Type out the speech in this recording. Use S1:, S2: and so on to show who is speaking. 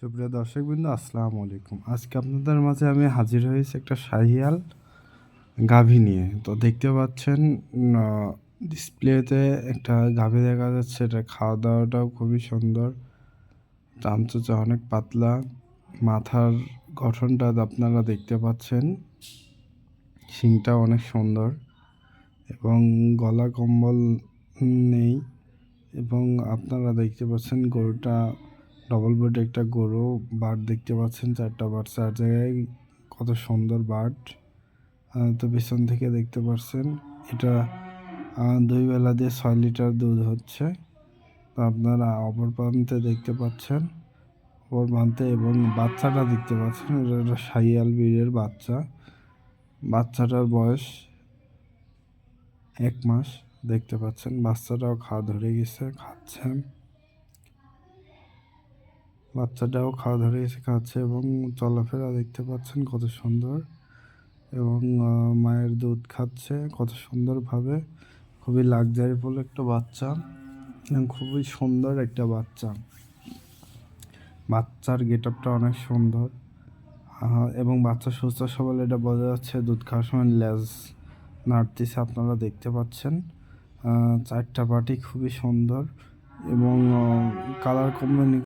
S1: সুপ্রিয় দর্শকবৃন্দ, আসসালামু আলাইকুম। আজকে আপনাদের মাঝে আমি হাজির হয়েছি একটা শাহিয়াল গাভী নিয়ে। তো দেখতে পাচ্ছেন ডিসপ্লেতে একটা গাভী দেখা যাচ্ছে, এটা খাওয়া দাওয়াটাও খুবই সুন্দর। চামচুচা অনেক পাতলা। মাথার গঠনটা আপনারা দেখতে পাচ্ছেন। শিংটা অনেক সুন্দর এবং গলা কম্বল নেই এবং আপনারা দেখতে পাচ্ছেন, গরুটা ডবল বেড একটা গরু বাট দেখতে পাচ্ছেন, চারটা বাট চার জায়গায় কত সুন্দর বাট তো পেছন থেকে দেখতে পাচ্ছেন, এটা দুই বেলা দিয়ে ছয় লিটার দুধ হচ্ছে। তো আপনারা অপর প্রান্তে দেখতে পাচ্ছেন, অপর প্রান্তে এবং বাচ্চাটা দেখতে পাচ্ছেন, এটা একটা সাইয়াল বীরের বাচ্চা। বাচ্চাটার বয়স এক মাস, দেখতে পাচ্ছেন, বাচ্চাটাও খাওয়া ধরে গেছে খাচ্ছে বাচ্চাটাও খাওয়া ধরে এসে খাচ্ছে এবং চলাফেরা দেখতে পাচ্ছেন কত সুন্দর এবং মায়ের দুধ খাচ্ছে কত সুন্দরভাবে। খুবই লাক্সারিফুল একটা বাচ্চা এবং খুবই সুন্দর একটা বাচ্চা। বাচ্চার গেট আপটা অনেক সুন্দর। এবং বাচ্চা সুস্থ সবল এটা বোঝা যাচ্ছে দুধ খাওয়ার সময় লেজ নাড়তেছে আপনারা দেখতে পাচ্ছেন। চারটা পাটি খুবই সুন্দর এবং কালার কম্বিনে